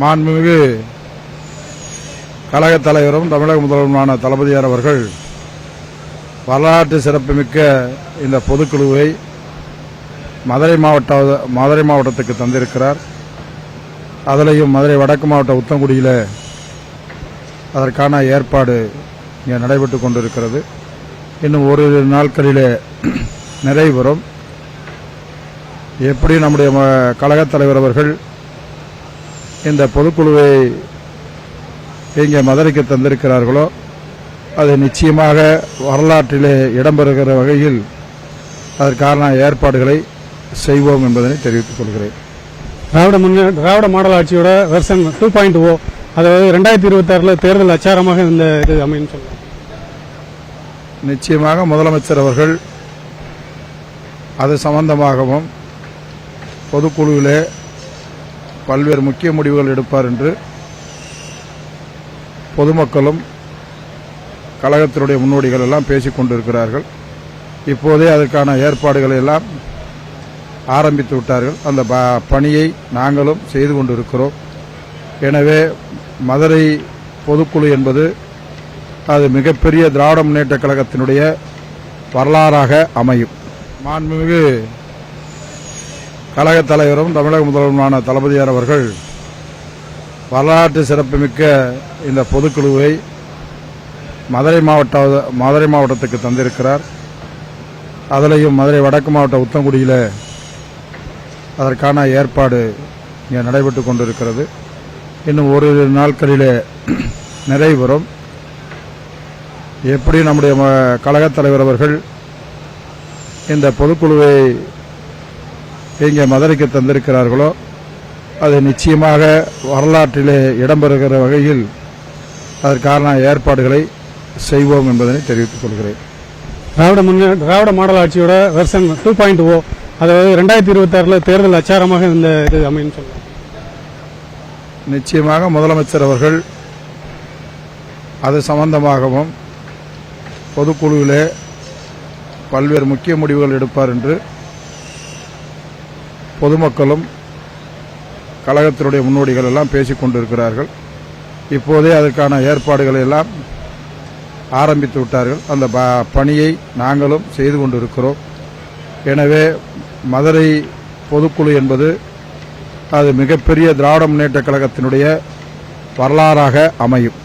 மாண்புமிகு கழகத் தலைவரும் தமிழக முதல்வருமான தளபதியார் அவர்கள் வரலாற்று சிறப்புமிக்க இந்த பொதுக்குழுவை மதுரை மாவட்ட மதுரை மாவட்டத்துக்கு தந்திருக்கிறார். அதிலையும் மதுரை வடக்கு மாவட்ட உத்தங்குடியில் அதற்கான ஏற்பாடு இங்கே நடைபெற்று கொண்டிருக்கிறது. இன்னும் ஒரு நாட்களிலே நிறைவுறும் எப்படி நம்முடைய ம- கழகத் தலைவர் அவர்கள் இந்த பொதுக்குழுவை இங்கே மதுரைக்கு தந்திருக்கிறார்களோ அது நிச்சயமாக வரலாற்றிலே இடம்பெறுகிற வகையில் அதற்கான ஏற்பாடுகளை செய்வோம் என்பதனை தெரிவித்துக் கொள்கிறேன். திராவிட முன்னே திராவிட மாடல் ஆட்சியோட வெர்சன் டூ பாயிண்ட் ஓ அதாவது ரெண்டாயிரத்தி இருபத்தாறுல தேர்தல் அச்சாரமாக இந்த இது அமையும் சொல்லலாம் நிச்சயமாக முதலமைச்சர் அவர்கள் அது சம்பந்தமாகவும் பொதுக்குழுவிலே பல்வேறு முக்கிய முடிவுகள் எடுப்பார் என்று பொதுமக்களும் கழகத்தினுடைய முன்னோடிகள் எல்லாம் பேசிக் கொண்டிருக்கிறார்கள். இப்போதே அதற்கான ஏற்பாடுகளை எல்லாம் ஆரம்பித்து விட்டார்கள். அந்த ப- பணியை நாங்களும் செய்து கொண்டிருக்கிறோம். எனவே மதுரை பொதுக்குழு என்பது அது மிகப்பெரிய திராவிட முன்னேற்ற கழகத்தினுடைய வரலாறாக அமையும். மாண்புமிகு கழகத் தலைவரும் தமிழக முதல்வருமான தளபதியார் அவர்கள் வரலாற்று சிறப்புமிக்க இந்த பொதுக்குழுவை மதுரை மாவட்ட மதுரை மாவட்டத்துக்கு தந்திருக்கிறார். அதிலையும் மதுரை வடக்கு மாவட்ட உத்தங்குடியில் அதற்கான ஏற்பாடு இங்கே நடைபெற்று கொண்டிருக்கிறது. இன்னும் ஒரு நாட்களிலே நிறைவரும் எப்படி நம்முடைய ம- கழகத் தலைவர் அவர்கள் இந்த பொதுக்குழுவை இங்கே மதுரைக்கு தந்திருக்கிறார்களோ அது நிச்சயமாக வரலாற்றிலே இடம்பெறுகிற வகையில் அதற்கான ஏற்பாடுகளை செய்வோம் என்பதனை தெரிவித்துக் கொள்கிறேன். திராவிட முன்னே திராவிட மாடல் ஆட்சியோட வெர்சன் டூ பாயிண்ட் ஓ அதாவது ரெண்டாயிரத்தி இருபத்தாறுல தேர்தல் அச்சாரமாக இந்த இது அமையும் சொல்லலாம் நிச்சயமாக முதலமைச்சர் அவர்கள் அது சம்பந்தமாகவும் பொதுக்குழுவிலே பல்வேறு முக்கிய முடிவுகள் எடுப்பார் என்று பொதுமக்களும் கழகத்தினுடைய முன்னோடிகள் எல்லாம் பேசிக் கொண்டிருக்கிறார்கள். இப்போதே அதற்கான ஏற்பாடுகளை எல்லாம் ஆரம்பித்து விட்டார்கள். அந்த ப- பணியை நாங்களும் செய்து கொண்டிருக்கிறோம். எனவே மதுரை பொதுக்குழு என்பது அது மிகப்பெரிய திராவிட முன்னேற்ற கழகத்தினுடைய வரலாறாக அமையும்.